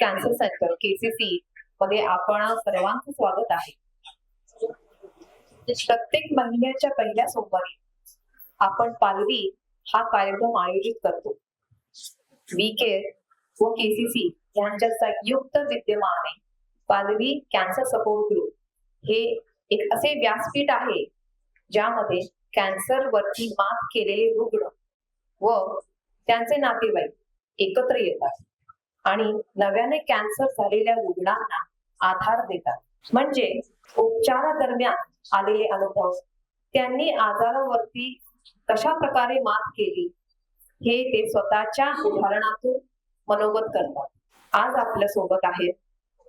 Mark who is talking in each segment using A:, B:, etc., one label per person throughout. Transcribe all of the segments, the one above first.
A: Cancer centre KCC मध्ये आपण सर्वांचं स्वागत आहे. म्हणजे प्रत्येक महिन्याच्या पहिल्या सोमवारी आपण पालवी हा कार्यक्रम आयोजित करतो. वी केअर व केसीसी यांच्या संयुक्त विद्यमाने पालवी कॅन्सर सपोर्ट ग्रुप हे एक असे व्यासपीठ आहे ज्यामध्ये कॅन्सर वरती मात केलेले रुग्ण व त्यांचे नातेवाईक एकत्र येतात. आणि नव्याने कॅन्सर झालेल्या रुग्णांना आधार देतात. म्हणजे उपचारादरम्यान आलेले अनुभव. त्यांनी आजारावरती कशा प्रकारे मात केली हे ते स्वतःच्या उदाहरणातून मनोगत करतात. आज आपल्यासोबत आहेत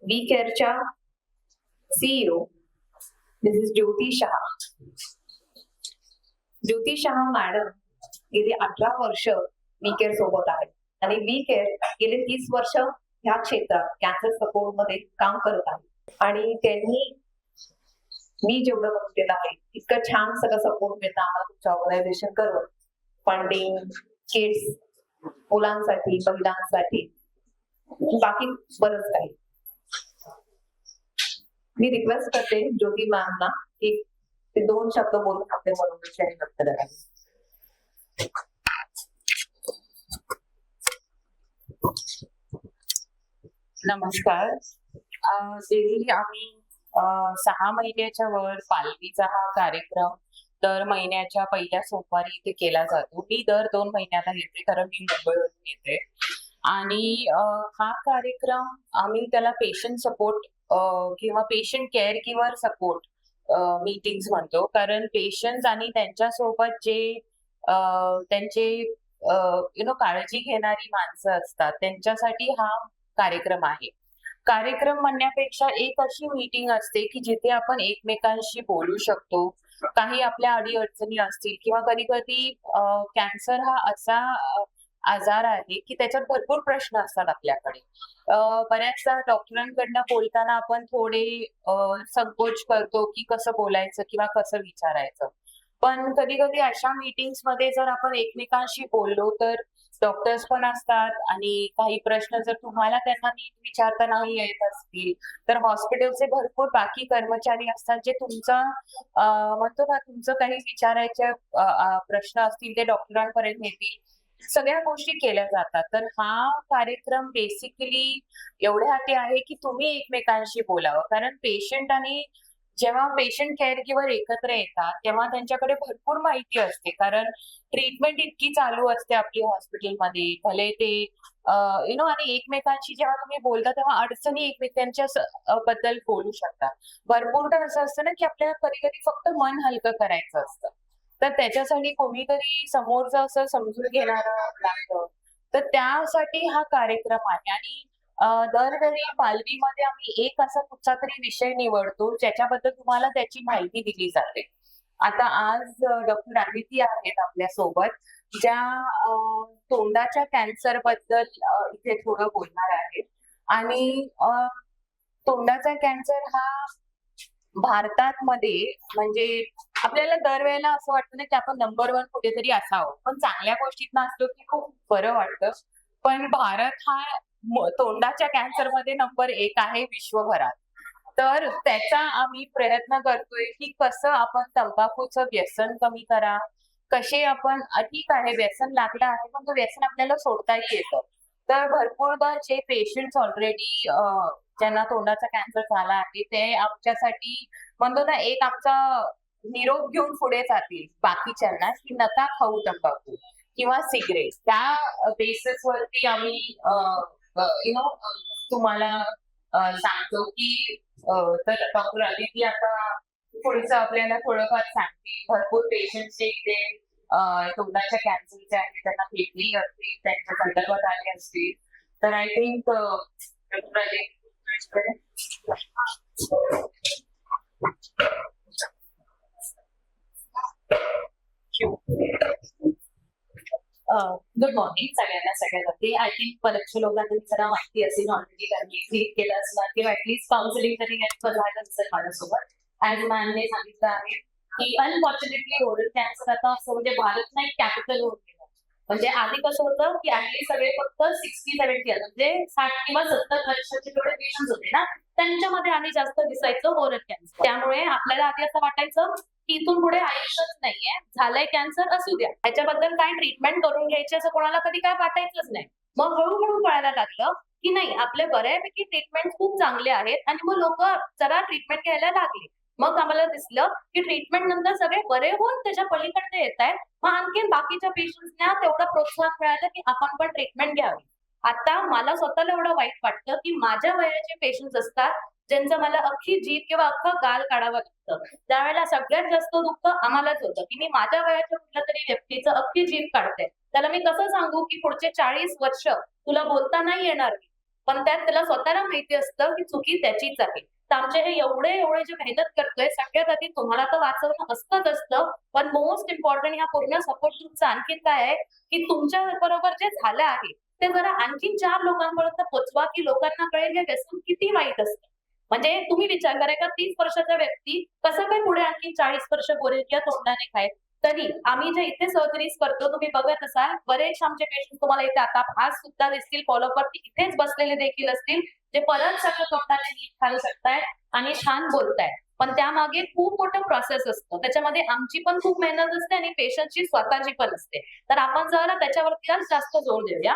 A: We केअरच्या CEO Mrs Jyoti Shah. Jyoti Shah madam गेली अठरा वर्ष वी केअर सोबत आहेत. आणि वी केअर गेले तीस वर्ष ह्या क्षेत्रात कॅन्सर सपोर्टमध्ये काम करत आहे. आणि त्यांनी मी जेवढं बघितलेलं आहे इतकं छान सगळं सपोर्ट मिळतं आम्हाला तुमच्या ऑर्गनायझेशन करून फंडिंग किड्स मुलांसाठी महिलांसाठी. बाकी बरंच काही. मी रिक्वेस्ट करते ज्योती मॅमना की ते दोन शब्द बोलून आपल्या मनोरंजन व्यक्त करावे
B: नमस्कार. अं, आम्ही सहा महिन्याच्या वर पालवीचा हा कार्यक्रम दर महिन्याच्या पहिल्या सोमवारी इथे केला जातो. मी दर दोन महिन्याला येते कारण मी मुंबईवरून येते. आणि हा कार्यक्रम आम्ही त्याला पेशंट सपोर्ट किंवा पेशंट केअर किंवा सपोर्ट मीटिंग म्हणतो. कारण पेशंट आणि त्यांच्यासोबत जे त्यांचे यु नो काळजी घेणारी माणसं असतात. त्यांच्यासाठी हा कार्यक्रम आहे. कार्यक्रम म्हणण्यापेक्षा एक अशी मीटिंग असते की जिथे आपण एकमेकांशी बोलू शकतो. काही आपल्या अडीअडचणी असतील किंवा कधी कधी कॅन्सर हा असा आजार आहे की त्याच्यात भरपूर प्रश्न असतात आपल्याकडे. बऱ्याचदा डॉक्टरांकडनं बोलताना आपण थोडे संकोच करतो की कसं बोलायचं किंवा कसं विचारायचं. पण कधी कधी अशा मीटिंग्समध्ये जर आपण एकमेकांशी बोललो तर डॉक्टर्स पण असतात आणि काही प्रश्न जर तुम्हाला त्यांना नीट विचारता नाही येत असतील तर हॉस्पिटलचे भरपूर बाकी कर्मचारी असतात जे तुमचा म्हणतो ना तुमचं काही विचारायचे प्रश्न असतील ते डॉक्टरांपर्यंत नेतील. सगळ्या गोष्टी केल्या जातात. तर हा कार्यक्रम बेसिकली एवढ्यासाठी आहे की तुम्ही एकमेकांशी बोलावं. कारण पेशंट आणि जेव्हा पेशंट केअर गिव्हर एकत्र येतात तेव्हा त्यांच्याकडे भरपूर माहिती असते. कारण ट्रीटमेंट इतकी चालू असते आपली हॉस्पिटलमध्ये भले ते यु नो आणि एकमेकांशी जेव्हा तुम्ही बोलता तेव्हा अडचणी एकमेकांच्या बद्दल बोलू शकता. भरपूर तर असं असतं ना की आपल्याला कधी कधी फक्त मन हलकं करायचं असतं. तर त्याच्यासाठी कोणीतरी समोरचं असं समजून घेणारं लागतं. तर त्यासाठी हा कार्यक्रम आहे. आणि दरवेळी पालवीमध्ये आम्ही एक असा कुठचा तरी विषय निवडतो ज्याच्याबद्दल तुम्हाला त्याची माहिती दिली जाते. आता आज डॉक्टर आदिती आहेत आपल्यासोबत ज्या तोंडाच्या कॅन्सरबद्दल इथे थोडं बोलणार आहेत. आणि तोंडाचा कॅन्सर हा भारतात मध्ये म्हणजे आपल्याला दरवेळेला असं वाटतं ना की आपण नंबर वन कुठेतरी असावं. पण चांगल्या गोष्टीत असलो की खूप बरं वाटतं. पण भारत हा तोंडाच्या कॅन्सरमध्ये नंबर एक आहे विश्वभरात. तर त्याचा आम्ही प्रयत्न करतोय की कसं आपण तंबाखूचं व्यसन कमी करा कसे आपण ठीक आहे व्यसन लागलं आहे पण तो व्यसन आपल्याला सोडता येतं. तर भरपूरदा जे पेशंट ऑलरेडी ज्यांना तोंडाचा कॅन्सर झाला आहे ते आमच्यासाठी म्हणतो ना एक आमचा निरोप घेऊन पुढे जातील. बाकीच्यांना की नका खाऊ तंबाखू किंवा सिगरेट त्या बेसिस वरती आम्ही यु नो तुम्हाला सांगतो की तर डॉक्टर अदिती आता पुढचं आपल्याला थोडंफार सांगते. भरपूर पेशंटचे इथे तोंडाच्या कॅन्सरचे आहे त्यांना भेटली असते त्यांच्या संदर्भात आले असते तर I think doctor good morning सगळ्यांना सगळ्यांना. आय थिंक बऱ्याचशा लोकांना जरा माहिती असेल ऑलरेडी कारण मी क्लिक केलं असणार किंवा ऍटलीस्ट काउन्सिलिंग तरी झालं असेल माझ्यासोबत. ऍज मॅनने सांगितलं आहे की अनफॉर्च्युनेटली ओरल कॅन्सर आता असं म्हणजे भारत नाही कॅपिटल होऊन म्हणजे आधी कसं होतं की आपले सगळे फक्त सिक्स्टी सेव्हन्टी म्हणजे साठ किंवा सत्तर वर्षाचे जेवढे पेशंट होते ना त्यांच्यामध्ये आम्ही जास्त दिसायचं ओरल कॅन्सर त्यामुळे आपल्याला आधी असं वाटायचं की इथून पुढे आयुष्यच नाहीये. झालंय कॅन्सर असू द्या. त्याच्याबद्दल काय ट्रीटमेंट करून घ्यायची असं कोणाला कधी काय वाटायचंच नाही. मग हळूहळू कळायला लागलं की नाही आपले बऱ्यापैकी ट्रीटमेंट खूप चांगले आहेत आणि मग लोक जरा ट्रीटमेंट घ्यायला लागले. मग आम्हाला दिसलं की ट्रीटमेंट नंतर सगळे बरे होऊन त्याच्या पलीकडे येत आहेत. मग आणखीन बाकीच्या पेशंट्सना तेवढं प्रोत्साहन मिळालं की आपण पण ट्रीटमेंट घ्यावी. आता मला स्वतःला एवढं वाईट वाटतं की माझ्या वयाचे पेशंट्स असतात ज्यांचं मला अख्खी जीभ किंवा अख्खं गाल काढावं लागतं. त्यावेळेला सगळ्यात जास्त दुःख आम्हालाच होतं की मी माझ्या वयाच्या कुठल्या तरी व्यक्तीचं अख्खी जीभ काढते. त्याला मी कसं सांगू की पुढचे चाळीस वर्ष तुला बोलता नाही येणार. पण त्यात त्याला स्वतःला माहिती असतं की चुकी त्याचीच आहे. तर आमचे हे एवढे एवढे जे मेहनत करतोय सगळ्यात आधी तुम्हाला तर वाचवणं असतंच असतं. पण मोस्ट इम्पॉर्टंट ह्या पूर्ण सपोर्ट ग्रुपचं आणखीन काय आहे की तुमच्या बरोबर जे झालं आहे ते जरा आणखी चार लोकांपर्यंत पोचवा की लोकांना कळेल हे व्यसन किती वाईट असतं. म्हणजे तुम्ही विचार करा का तीस वर्षाचा व्यक्ती कसं काय पुढे आणखी चाळीस वर्ष बोलेल किंवा तोंडाने खाईल? तरी आम्ही जे इथे सर्जरीज करतो तुम्ही बघत असाल बरेच आमचे पेशंट तुम्हाला इथे आता आज सुद्धा दिसतील फॉलोअप वरती इथेच बसलेले देखील असतील जे परत सगळं तोंडाने नीट खाऊ शकतायत आणि छान बोलतायत. पण त्यामागे खूप मोठं प्रोसेस असतं. त्याच्यामध्ये आमची पण खूप मेहनत असते आणि पेशंटची स्वतःची पण असते. तर आपण जरा त्याच्यावरती जास्त जोर देऊया.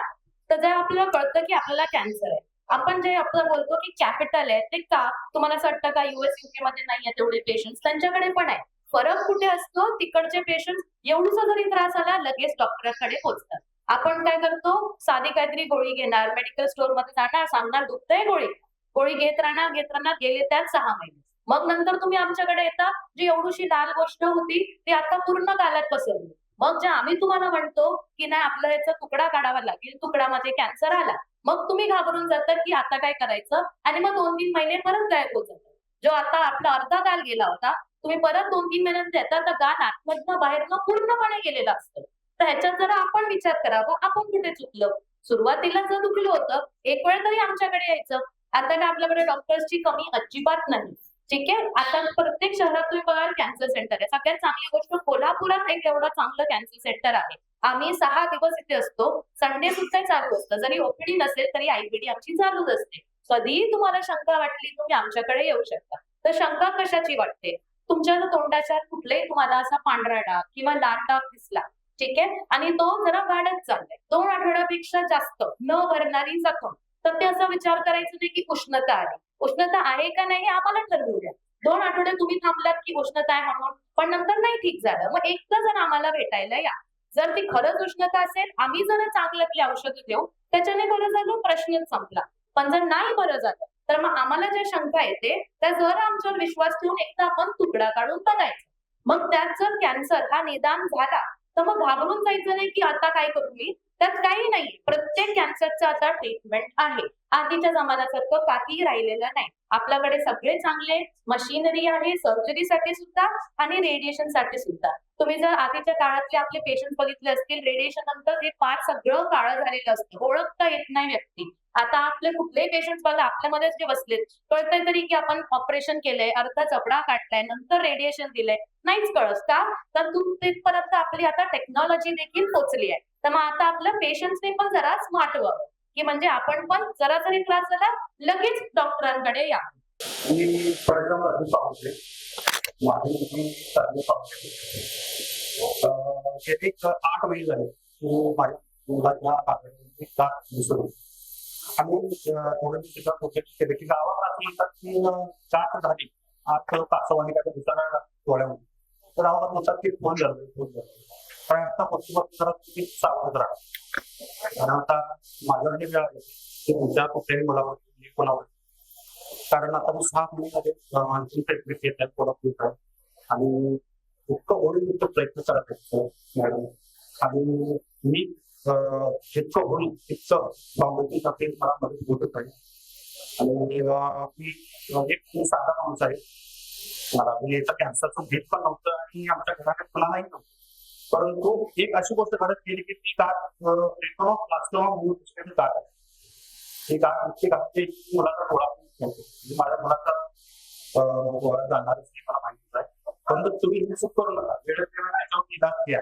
B: तर जर आपल्याला कळतं की आपल्याला कॅन्सर आहे आपण जे आपलं बोलतो की कॅपिटल आहे ते का? तुम्हाला असं वाटतं का युएस युके मध्ये नाही आहे तेवढे पेशंट त्यांच्याकडे पण आहे. फरक कुठे असतो? तिकडचे पेशंट एवढूसा जरी त्रास आला लगेच डॉक्टरांकडे पोहोचतात. आपण काय करतो? साधी काहीतरी गोळी घेणार मेडिकल स्टोअरमध्ये जाणार सांगणार दुखतंय गोळी. गोळी घेत राहणार घेत राहणार गेले त्यात सहा महिने. मग नंतर तुम्ही आमच्याकडे येता जी एवढीशी लाल गोष्ट होती ती आता पूर्ण कालात पसरली. मग जे आम्ही तुम्हाला म्हणतो की नाही आपलं याचा तुकडा काढावा लागेल तुकडामध्ये कॅन्सर आला. मग तुम्ही घाबरून जाता की आता काय करायचं? आणि मग दोन तीन महिने परत गायब होत जातात. जो आता आपला अर्धा गाल गेला होता तुम्ही परत दोन तीन महिन्यात येता तर गाल आतमधनं बाहेरनं पूर्णपणे गेलेलं असतं. तर ह्याच्यात जरा आपण विचार करावा आपण कुठे चुकलं? सुरुवातीला जर दुखलं होतं एक वेळ तरी आमच्याकडे यायचं. आता काय आपल्याकडे डॉक्टर्सची कमी अजिबात नाही. ठीक आहे? आता प्रत्येक शहरात तुम्ही बघाल कॅन्सर सेंटर आहे. सगळ्यात चांगली गोष्ट कोल्हापुरात एक एवढं चांगलं कॅन्सर सेंटर आहे. आम्ही सहा दिवस इथे असतो. संडे सुद्धा चालू असतं. जरी ओपीडी नसेल तरी आयपीडी आमची चालूच असते. कधीही तुम्हाला शंका वाटली तुम्ही आमच्याकडे येऊ शकता. तर शंका कशाची वाटते? तुमच्या जर तोंडाच्या कुठलेही तुम्हाला असा पांढरा डाग किंवा लाल डाग दिसला ठीक आहे? आणि तो जरा वाढत चाललाय. दोन आठवड्यापेक्षा जास्त न भरणारी जखम. तर ते असं विचार करायचं नाही की उष्णता आली. उष्णता आहे का नाही आम्हाला ठरवू द्या. दोन आठवडे तुम्ही थांबलात की उष्णता आहे म्हणून पण नंतर नाही ठीक झालं. मग एकदा जर आम्हाला भेटायला या. जर ती खरंच उष्णता असेल आम्ही जर चांगल्यातली औषधं देऊ. त्याच्याने बरं झालं प्रश्नच संपला. पण जर नाही बरं झालं तर मग आम्हाला ज्या शंका येते त्या जर आमच्यावर विश्वास ठेवून एकदा आपण तुकडा काढून बघायचा. मग त्यात जर कॅन्सर हा निदान झाला तर मग घाबरून जायचं नाही की आता काय करू मी? त्यात काही नाही. प्रत्येक कॅन्सरचं आता ट्रीटमेंट आहे. आधीच्या जमान्यासारखं काहीही राहिलेलं नाही. आपल्याकडे सगळे चांगले मशीनरी आहे सर्जरीसाठी सुद्धा आणि रेडिएशनसाठी सुद्धा. तुम्ही जर आधीच्या काळातले आपले पेशंट बघितले असतील रेडिएशन नंतर हे फार सगळं काळं झालेलं असतं. ओळखता येत नाही व्यक्ती. आता आपले कुठलेही पेशंट बघा आपल्यामध्येच जे बसलेत कळतंय तरी की आपण ऑपरेशन केलंय अर्धा चपडा काढलाय नंतर रेडिएशन दिलंय. नाहीच कळस का? तर तू तिथपर्यंत आपली आता टेक्नॉलॉजी देखील पोचली आहे. तर मग आता आपल्या पेशंट्सने पण जरा स्मार्ट व की म्हणजे आपण पण जरा जरी त्रास झाला लगेच डॉक्टरांकडे या.
C: मी परिणाम पाहते माझी मुलगी चांगली पाहते एक आठ महिने झाले. माझ्या आणि थोडं मी प्रोजेक्ट केले की गावात असं म्हणतात की झाली. आठ पाचवानी काय दिसणार डोळ्यामध्ये तर गावात म्हणतात की फोन झालं फोन झालं. पण आता पक्षी जरा किती सावध राहा आणि आता जे वेळ ते की तुमच्या कुठल्याही मुलावर कोणावर कारण आता मी सहा महिन्यामध्ये अं, आणखी ट्रीटमेंट घेत आहे कोल्हापूर आणि इतकं ओढून इतकं प्रयत्न करत आहे मॅडम. आणि मी जितकं होईल तितकं बाबतीत असेल मला मदत होत आहे. आणि मी एक मी साधा माणूस आहे. मला म्हणजे याचा कॅन्सरचं भीत पण नव्हतं आणि आमच्या घराकडे कुणालाही नव्हतं. परंतु एक अशी गोष्ट घडत गेली की ती गाठ प्लास्टोमा म्हणून दुसरीकडे गाठ आहे. ती गाठ ती गाठची मुलाचा थोडा म्हणजे माझ्या मुलाचा अं, जाणारच नाही मला माहितीच आहे. परंतु तुम्ही हे चूक करू नका. वेळेत वेळेला याच्यावर निदान घ्या.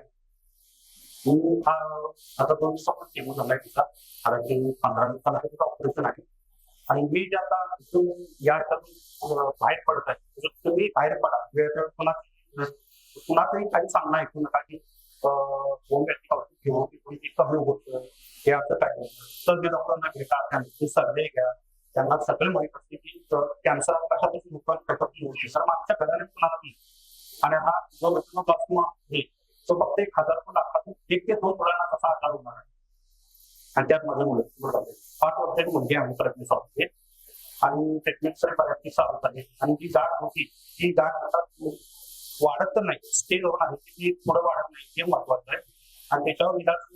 C: तू अं, आता दोन दिवसापूर्वी केमो झालाय तिचा. कारण की पंधरा दिवसाला तिचं ऑपरेशन आहे. आणि मी जे आता इथून या ठिकाणी बाहेर पडत आहे. तुम्ही बाहेर पडा वेळ पुन्हा कुणाचंही काही सांगणं ऐकू नका की अं, होमिओपॅथिक कोणती कमी होतं हे असं काय तर ते डॉक्टरांना भेटा त्यांचे सर्वे घ्या त्यांना सगळं माहीत असते की कॅन्सर कशातच नुकसान कशातून होते घराने नाही आणि हा जो आहे तो फक्त एक हजार पण लाखातून एक ते दोन मुलांना कसा आकार होणार आहे आणि त्यात माझं मुलं पाच वर्षाची मुलगी आहे प्रयत्न चालू आणि ट्रीटमेंट बऱ्यापैकी चालत आणि जी गाठ होती ती गाठ आता वाढत तर नाही. स्टेज होणार आहे. ती पुढे वाढत नाही. हे महत्वाचं आहे. आणि त्याच्यावर इलाज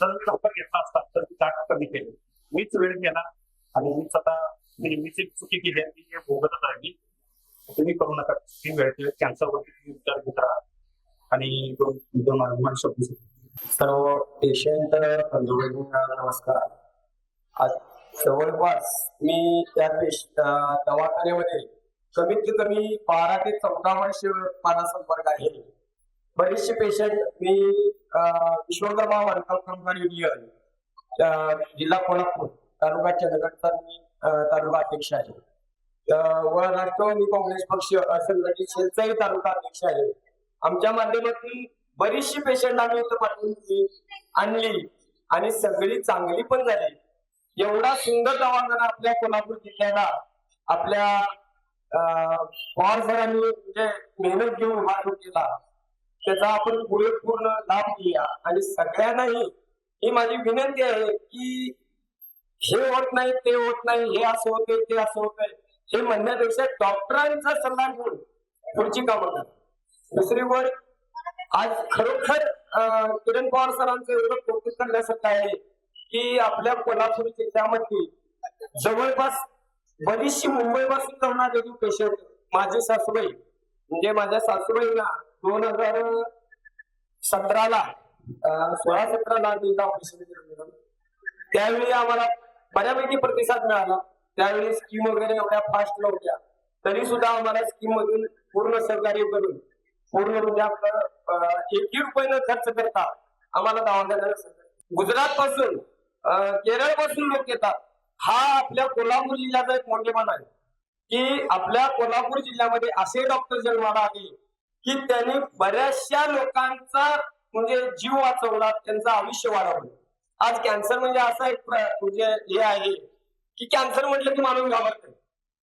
C: जर लवकर घेतला असता तर ती कमी केली. मीच वेळ गेला आणि मी मीच एक चुकी केली आहे. ती भोगतच राहिली तुम्ही करू नका. ही वेळ कॅन्सर वरती विचार घेत राहा आणि दोन दोन अभिमान शब्द
D: सर्व पेशंट नमस्कार. आज जवळपास मी त्या पेश दवाखान्यामध्ये कमीत कमी बारा ते चौदा वर्ष माझा संपर्क आहे. बरेचसे पेशंट मी अं, विश्वकर्मा वर्कल कामगार युनियन जिल्हा कोल्हापूर तालुका चंदगडचा मी तालुका अध्यक्ष आहे. व राष्ट्रवादी काँग्रेस पक्ष असंघटित शेतकरी तालुका अध्यक्ष आहे. आमच्या माध्यमातून बरीचशी पेशंट आम्ही इथं पाठवून आणली आणि सगळी चांगली पण झाली. एवढा सुंदर दवाखाना आपल्या कोल्हापूर जिल्ह्याला आपल्या पवार सरांनी म्हणजे मेहनत घेऊन उभा केला त्याचा आपण पुरेपूर्ण लाभ घेऊया. आणि सगळ्यांनाही ही माझी विनंती आहे की हे होत नाही ते होत नाही हे असं होते ते असं होतंय हे म्हणण्यापेक्षा डॉक्टरांचा सल्ला घेऊन पुढची कामं करा. दुसरी गोष्ट आज खरोखर किरण पवार सरांचं एवढं कौतुक करण्यासारखं आहे की आपल्या कोल्हापूर जिल्ह्यामध्ये जवळपास बरीचशी मुंबईवर जाऊन आलेली पेशंट माझी सासूबाई. म्हणजे माझ्या सासूबाईला दोन हजार सतराला अं, सोळा सतराला मी ऑपरेशन केलं त्यावेळी आम्हाला बऱ्यापैकी प्रतिसाद मिळाला. त्यावेळी स्कीम वगैरे एवढ्या फास्ट नव्हत्या. तरी सुद्धा आम्हाला स्कीम मधून पूर्ण सहकार्य करून पूर्ण म्हणजे आपलं एकही रुपये न खर्च करता आम्हाला दवाखान्याला गुजरात पासून केरळपासून लोक येतात. हा आपल्या कोल्हापूर जिल्ह्याचा एक मोठेपण आहे. की आपल्या कोल्हापूर जिल्ह्यामध्ये असे डॉक्टर जन्माला आले की त्यांनी बऱ्याचशा लोकांचा म्हणजे जीव वाचवला त्यांचं आयुष्य वाढवलं. आज कॅन्सर म्हणजे असा एक म्हणजे हे आहे की कॅन्सर म्हटलं की माणूस घाबरतो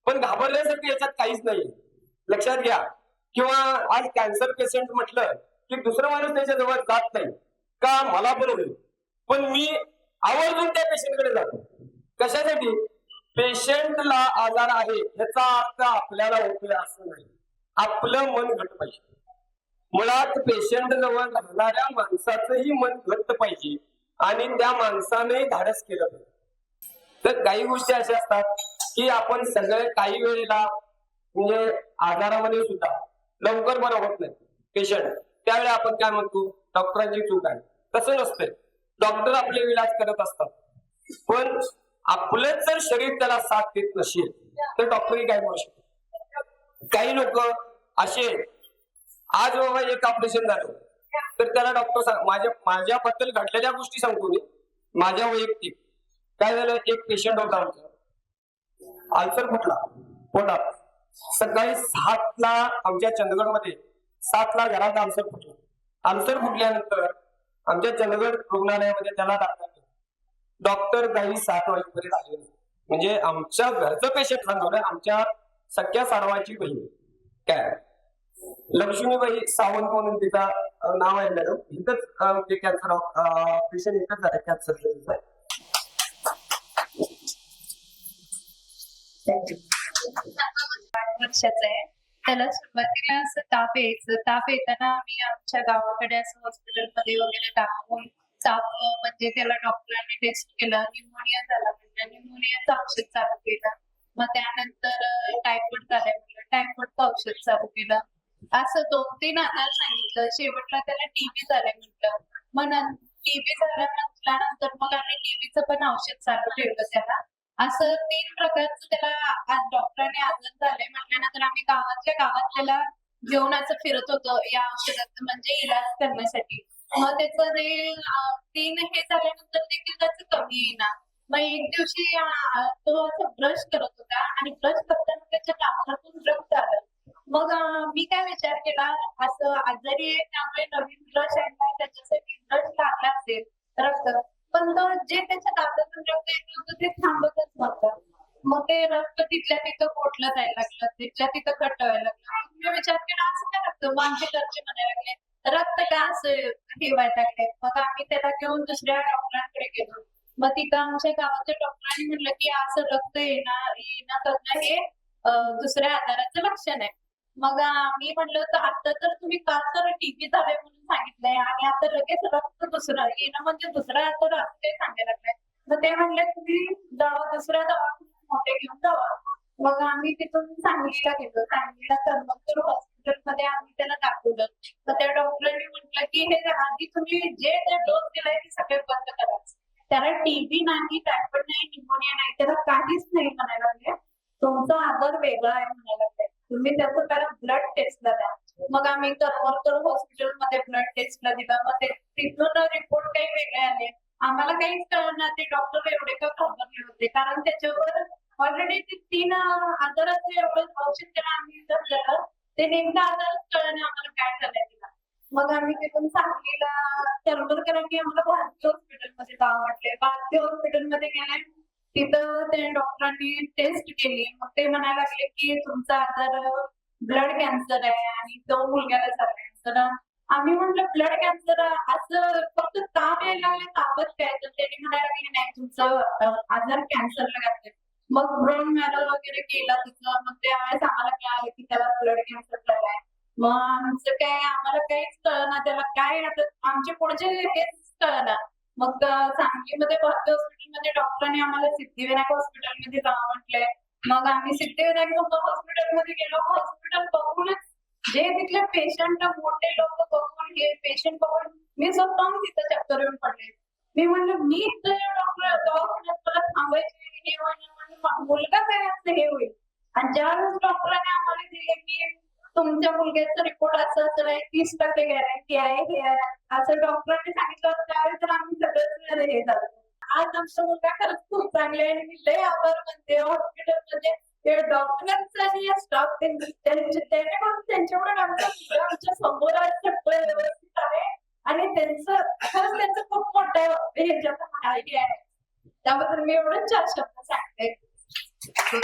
D: पण घाबरण्यासाठी याच्यात काहीच नाही लक्षात घ्या. किंवा आज कॅन्सर पेशंट म्हटलं की दुसरा माणूस त्याच्याजवळ जात नाही. का? मला पण होईल. पण मी आवर्जून त्या पेशंटकडे जातो. कशासाठी? पेशंटला आजार आहे याचा अर्थ आपल्याला ओळखला असं नाही. आपलं मन घट पाहिजे. मुळात पेशंट जवळ राहणाऱ्या माणसाचंही मन घट्ट पाहिजे आणि त्या माणसाने धाडस केलं पाहिजे. तर काही गोष्टी अशा असतात की आपण सगळे काही वेळेला म्हणजे आजारामध्ये सुद्धा लवकर बरं होत नाही. पेशंट त्यावेळी आपण काय म्हणतो? डॉक्टरांची चूक आहे. तसं नसतंय. डॉक्टर आपले इलाज करत असतात. पण आपलंच जर शरीर त्याला साथ देत नसेल तर डॉक्टरही काय म्हणू शकतो? काही लोक असे आज बाबा एक ऑपरेशन झालं. तर त्याला डॉक्टर सांग माझ्या माझ्याबद्दल घडलेल्या गोष्टी सांगतो मी. माझ्या वैयक्तिक. काय झालं? एक पेशंट होता आमचा. आल्सर फुटला पोटात. सकाळी सातला आमच्या चंदगडमध्ये सातला घरात आल्सर फुटला. आल्सर फुटल्यानंतर आमच्या चंदगड रुग्णालयामध्ये त्याला दाखल डॉक्टर काही सात वाजेपर्यंत आले नाही. म्हणजे आमच्या घरचं पेशंट सांगतो आमच्या सख्या सारवाची बहीण. काय? लक्ष्मीबाई सावंत म्हणून तिचा नाव आहे मॅडम इथंच अं, ते कॅन्सर पेशंट इथंच आहे कॅन्सर
E: वर्षाचा आहे. त्याला सुरुवातीला असं ताप यायचं. ताप येताना आम्ही आमच्या गावाकडे असं हॉस्पिटलमध्ये वगैरे दाखवून ताप म्हणजे त्याला डॉक्टरांनी टेस्ट केलं न्यूमोनिया झाला म्हणजे न्यूमोनियाचं औषध चालू केलं. मग त्यानंतर टायफॉइड झालं म्हणलं टायफॉइडचं औषध चालू केलं. असं दोन तीन आजार सांगितलं. शेवटला त्याला टीबी झालंय म्हटलं. मग टीबी झाला म्हटल्यानंतर मग आम्ही टीबीचं पण औषध चालू ठेवलं त्याला. असं तीन प्रकारचं त्याला आज डॉक्टरांनी आजार झालंय म्हटल्यानंतर आम्ही गावातल्या गावात त्याला घेऊन असं फिरत होतो या औषधाचं म्हणजे इलाज करण्यासाठी. मग त्याचं ते तीन हे झाल्यानंतर देखील त्याचं कमी येईना. मग एक दिवशी तो असं ब्रश करत होता आणि ब्रश करताना त्याच्या कानातून रक्त आलं मग मी काय विचार केला असं आजारी आहे त्यामुळे नवीन ब्रश आणला त्याच्यासाठी ब्रश लागला असेल रक्त पण तो जे त्याच्या दातातून रक्त येत होतं ते थांबतच नव्हतं. मग ते रक्त तिथल्या तिथं कोटलं जायला लागलं तिथल्या तिथं कटवायला लागलं. मी विचार केला असं काय रक्त? माझे घरचे म्हणायला लागले. रक्त का असं ठेवायला लागले मग आम्ही त्याला घेऊन दुसऱ्या डॉक्टरांकडे गेलो. मग तिथं आमच्या गावाच्या डॉक्टरांनी म्हणलं की असं रक्त येणार येणं करणं हे दुसऱ्या आजाराचं लक्षण आहे. मग आम्ही म्हणलं तर आता तर तुम्ही का तर टीबी झालाय म्हणून सांगितलंय आणि आता लगेच रक्त दुसरं येणं म्हणजे दुसरा आजार असं सांगायला लागलंय. मग ते म्हणले तुम्ही दवा दुसऱ्या दवा मोठे घेऊन जावा. मग आम्ही तिथून सांगलीला गेलो. सांगलीला तर मग तर हॉस्पिटलमध्ये आम्ही त्याला दाखवलं. तर त्या डॉक्टरांनी म्हटलं की हे आधी तुम्ही जे त्या डोस दिलाय ते सगळे बंद करायचं त्याला टीबी नाही टायफॉइड नाही निमोनिया नाही त्याला काहीच नाही म्हणायला लागले. तुमचा आजार वेगळा आहे म्हणायला लागले. तुम्ही त्याचं पहिला ब्लड टेस्टला द्या. मग आम्ही करमरकर हॉस्पिटलमध्ये ब्लड टेस्टला दिला. मग ते तिथून रिपोर्ट काही वेगळे आले. आम्हाला काहीच कळणार ते डॉक्टर एवढे का घाबरले होते? कारण त्याच्यावर ऑलरेडी ते तीन अं, आजाराचे एवढं औषध त्याला आम्ही दिलं ते नेमकं आम्हाला कळलं आम्हाला काय झालंय तिला. मग आम्ही तिथून सांगलीला की आम्हाला भारती हॉस्पिटलमध्ये जावं वाटले भारती हॉस्पिटलमध्ये गेले तिथं ते डॉक्टरांनी टेस्ट केली. मग ते म्हणायला लागले की तुमचा आजार ब्लड कॅन्सर आहे आणि तो मुलग्याला झालाय तर आम्ही म्हटलं ब्लड कॅन्सर असं फक्त ताप यायला लागले तापच काय तर त्यांनी म्हणायला लागले नाही तुमचं आजार कॅन्सरला घातलं मग ब्रोन मॅडल वगैरे केला तिथं. मग त्यावेळेस आम्हाला कळालं की त्याला ब्लड कॅन्सर झालाय मग आमचं काय आम्हाला काहीच कळना त्याला काय आता आमचे पुढचे हेच कळना मग सांगलीमध्ये भारती हॉस्पिटलमध्ये डॉक्टरांनी आम्हाला सिद्धिविनायक हॉस्पिटलमध्ये जावं म्हटलंय. मग आम्ही सिद्धिविनायक हॉस्पिटलमध्ये गेलो. हॉस्पिटल बघूनच जे तिथले पेशंट मोठे लोक बघून हे पेशंट बघून मी स्वतः तिथं चक्कर येऊन पडले. मी म्हणलं मी डॉक्टर दवाखान्यात मला थांबायचे मुलगा काय असं हे होईल? आणि ज्यावेळेस डॉक्टरांनी आम्हाला दिले की तुमच्या मुलग्याचा रिपोर्ट असं असं आहे तीस टक्के गॅरंटी आहे हे आहे. असं डॉक्टरांनी सांगितलं त्यावेळेस तर आम्ही सगळं हे झालं. आज आमचा मुलगा खरंच खूप चांगले आहे आणि मी लय आभार म्हणते हॉस्पिटलमध्ये ते डॉक्टरांचा आणि स्टाफ त्याच्याकडून त्यांच्याकडून आमचा मुलगा आमच्यासमोर आज सगळं व्यवस्थित आहे. आणि त्यांचं खरंच त्यांचं खूप मोठं हे आयडिया आहे. त्याबद्दल मी एवढंच चार शब्द सांगते. 끝.